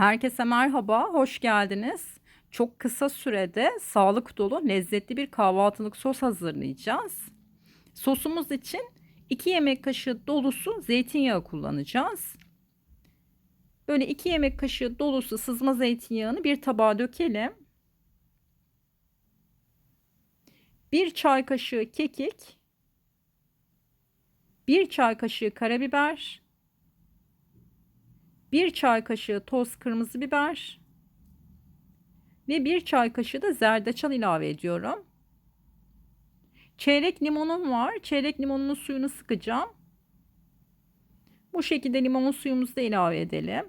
Herkese merhaba, hoş geldiniz. Çok kısa sürede sağlık dolu, lezzetli bir kahvaltılık sos hazırlayacağız. Sosumuz için 2 yemek kaşığı dolusu zeytinyağı kullanacağız. Böyle 2 yemek kaşığı dolusu sızma zeytinyağını bir tabağa dökelim. 1 çay kaşığı kekik, 1 çay kaşığı karabiber, 1 çay kaşığı toz kırmızı biber ve 1 çay kaşığı da zerdeçal ilave ediyorum. Çeyrek limonum var. Çeyrek limonun suyunu sıkacağım. Bu şekilde limon suyumuzu da ilave edelim.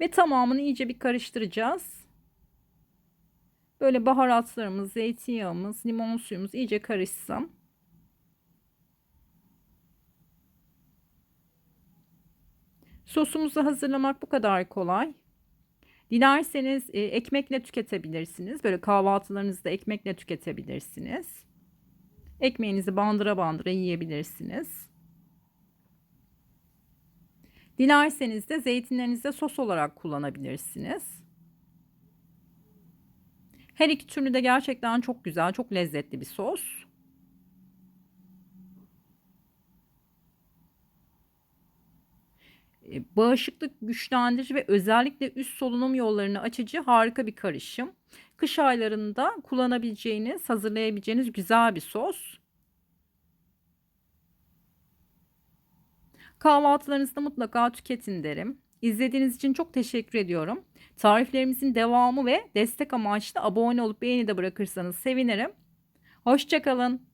Ve tamamını iyice bir karıştıracağız. Böyle baharatlarımız, zeytinyağımız, limon suyumuz iyice karışsın. Sosumuzu hazırlamak bu kadar kolay. Dilerseniz e, ekmekle tüketebilirsiniz. Böyle kahvaltılarınızda ekmekle tüketebilirsiniz. Ekmeğinizi bandıra bandıra yiyebilirsiniz. Dilerseniz de zeytinlerinizi sos olarak kullanabilirsiniz. Her iki türlü de gerçekten çok güzel, çok lezzetli bir sos. Bağışıklık güçlendirici ve özellikle üst solunum yollarını açıcı harika bir karışım. Kış aylarında kullanabileceğiniz, hazırlayabileceğiniz güzel bir sos. Kahvaltılarınızda mutlaka tüketin derim. İzlediğiniz için çok teşekkür ediyorum. Tariflerimizin devamı ve destek amaçlı abone olup beğeni de bırakırsanız sevinirim. Hoşçakalın.